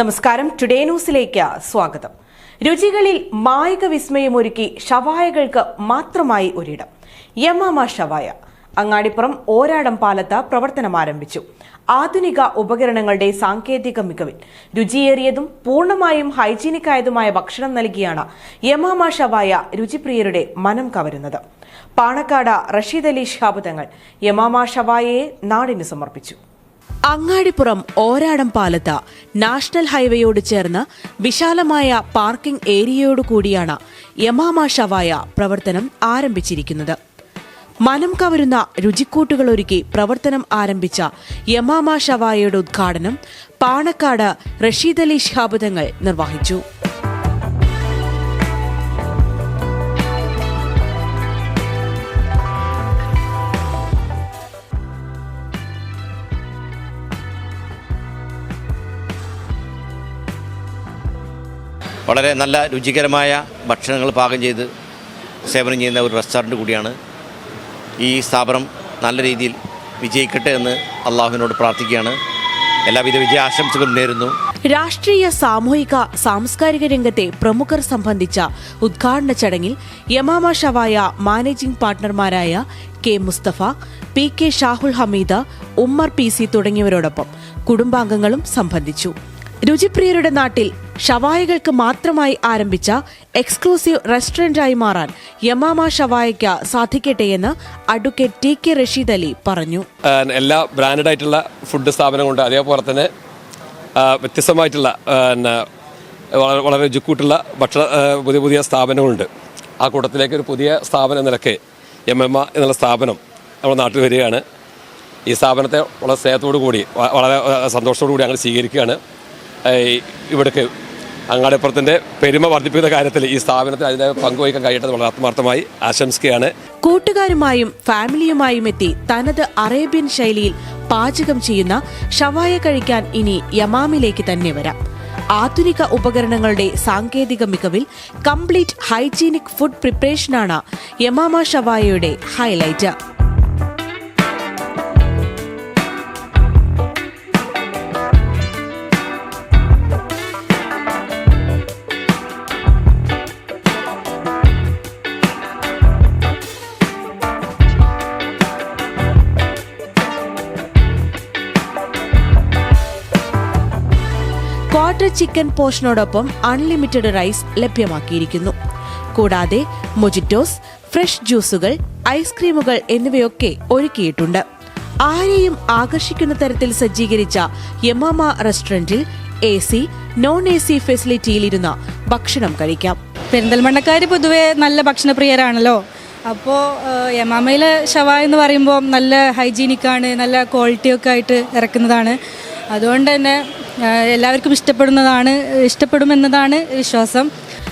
നമസ്കാരം. ടുഡേ ന്യൂസിലേക്ക് സ്വാഗതം. രുചികളിൽ മായിക വിസ്മയമൊരുക്കി ഷവായകൾക്ക് മാത്രമായി ഒരിടം. യമാമ ഷവായ. അങ്ങാടിപ്പുറം ഓരാടം പാലത്ത് പ്രവർത്തനം ആരംഭിച്ചു. ആധുനിക ഉപകരണങ്ങളുടെ സാങ്കേതിക മികവിൽ രുചിയേറിയതും പൂർണമായും ഹൈജീനിക്കായതുമായ ഭക്ഷണം നൽകിയാണ് യമാമ ഷവായ രുചിപ്രിയരുടെ മനം കവരുന്നത്. പാണക്കാട് റഷീദ് അലി ഷാബ് തങ്ങൾ യമാമ ഷവായയെ നാടിന് സമർപ്പിച്ചു. അങ്ങാടിപ്പുറം ഓരാടം പാലത്ത് നാഷണൽ ഹൈവേയോട് ചേർന്ന് വിശാലമായ പാർക്കിംഗ് ഏരിയയോട് കൂടിയാണ് യമാമ ഷവായ പ്രവർത്തനം ആരംഭിച്ചിരിക്കുന്നത്. മനം കവരുന്ന രുചിക്കൂട്ടുകൾ ഒരുക്കി പ്രവർത്തനം ആരംഭിച്ച യമാമ ഷവായയുടെ ഉദ്ഘാടനം പാണക്കാട് റഷീദ് അലി ഷിഹാബ് നിർവഹിച്ചു. വളരെ നല്ല രുചികരമായ ഭക്ഷണങ്ങൾ പാകം ചെയ്ത് സേവനം ചെയ്യുന്ന ഒരു റെസ്റ്റോറന്റ് കൂടിയാണ്. ഈ സ്ഥാപനം നല്ല രീതിയിൽ വിജയിക്കട്ടെ എന്ന് അള്ളാഹുവിനോട് പ്രാർത്ഥിക്കുകയാണ്. എല്ലാവിധ വിജയ ആശംസകളും നേരുന്നു. രാഷ്ട്രീയ സാമൂഹിക സാംസ്കാരിക രംഗത്തെ പ്രമുഖർ സംബന്ധിച്ച ഉദ്ഘാടന ചടങ്ങിൽ യമാമ ഷവായ managing പാർട്ണർമാരായ K Mustafa P K Shahul Hameed Ummer P C തുടങ്ങിയവരോടൊപ്പം കുടുംബാംഗങ്ങളും സംബന്ധിച്ചു. രുചിപ്രിയരുടെ നാട്ടിൽ ഷവായകൾക്ക് മാത്രമായി ആരംഭിച്ച എക്സ്ക്ലൂസീവ് റെസ്റ്റോറന്റായി മാറാൻ യമാമ ഷവായയ്ക്ക് സാധിക്കട്ടെയെന്ന് advocate T K Rashid Ali പറഞ്ഞു. എല്ലാ ബ്രാൻഡഡ് ആയിട്ടുള്ള ഫുഡ് സ്ഥാപനങ്ങളുണ്ട് അതേപോലെ തന്നെ വ്യത്യസ്തമായിട്ടുള്ള വളരെ രുചിക്കൂട്ടുള്ള ഭക്ഷണ പുതിയ പുതിയ സ്ഥാപനങ്ങളുണ്ട്. ആ കൂട്ടത്തിലേക്ക് ഒരു പുതിയ സ്ഥാപനം നിലയ്ക്ക് എം എം എന്നുള്ള സ്ഥാപനം നമ്മുടെ നാട്ടിൽ വരികയാണ്. ഈ സ്ഥാപനത്തെ വളരെ സ്നേഹത്തോടു കൂടി വളരെ സന്തോഷത്തോടു കൂടി ഞങ്ങൾ സ്വീകരിക്കുകയാണ്. ഇവിടേക്ക് അങ്ങാടിപ്പുറത്തിന്റെ പെരുമ വർദ്ധിപ്പിക്കുന്ന കാര്യത്തിൽ ഈ സ്ഥാപനത്തിൽ അതിനെ പങ്കുവഹിക്കാൻ കഴിയട്ടെ വളരെ ആത്മാർത്ഥമായി ആശംസിക്കുകയാണ്. കൂട്ടുകാരുമായും ഫാമിലിയുമായും എത്തി തനത് അറേബ്യൻ ശൈലിയിൽ പാചകം ചെയ്യുന്ന ഷവായ കഴിക്കാൻ ഇനി യമാമിലേക്ക് തന്നെ വരാം. ആധുനിക ഉപകരണങ്ങളുടെ സാങ്കേതിക മികവിൽ കംപ്ലീറ്റ് ഹൈജീനിക് ഫുഡ് പ്രിപ്പറേഷനാണ് യമാമ ഷവായയുടെ ഹൈലൈറ്റ്. ക്വാർട്ടർ ചിക്കൻ പോഷനോടൊപ്പം അൺലിമിറ്റഡ് റൈസ് ലഭ്യമാക്കിയിരിക്കുന്നു. കൂടാതെ മൊജിറ്റോസ് ഫ്രഷ് ജ്യൂസുകൾ ഐസ്ക്രീമുകൾ എന്നിവയൊക്കെ ഒരുക്കിയിട്ടുണ്ട്. ആരെയും ആകർഷിക്കുന്ന തരത്തിൽ സജ്ജീകരിച്ച യമാമ റെസ്റ്റോറന്റിൽ A C non A C ഫെസിലിറ്റിയിലിരുന്ന ഭക്ഷണം കഴിക്കാം. പെരിന്തൽമണ്ണക്കാർ പൊതുവെ നല്ല ഭക്ഷണപ്രിയരാണല്ലോ. അപ്പോൾ യമാമയിലെ ഷവ എന്ന് പറയുമ്പോൾ നല്ല ഹൈജീനിക്കാണ് നല്ല ക്വാളിറ്റിയൊക്കെ ആയിട്ട് ഇറക്കുന്നതാണ്. അതുകൊണ്ട് തന്നെ എല്ലാവർക്കും ഇഷ്ടപ്പെടുന്നതാണ് ഇഷ്ടപ്പെടുമെന്നതാണ് വിശ്വാസം.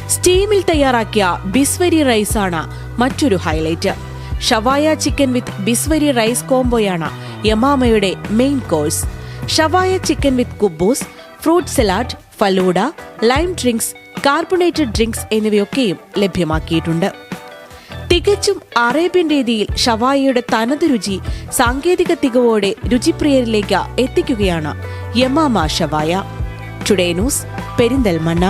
സ്റ്റീമിൽ തയ്യാറാക്കിയ ബിസ്വരി റൈസ് ആണ് മറ്റൊരു ഹൈലൈറ്റ്. ഷവായ ചിക്കൻ വിത്ത് ബിസ്വരി റൈസ് കോംബോയാണ് യമാമയുടെ main course. Shawaya chicken with കുബൂസ് fruit salad falooda lime drinks carbonated drinks എന്നിവയൊക്കെയും ലഭ്യമാക്കിയിട്ടുണ്ട്. തികച്ചും അറേബ്യൻ രീതിയിൽ ഷവായിയുടെ തനത് രുചി സാങ്കേതിക തികവോടെ രുചിപ്രിയരിലേക്ക് എത്തിക്കുകയാണ് Yamama Shawaya. Today news Perinthalmanna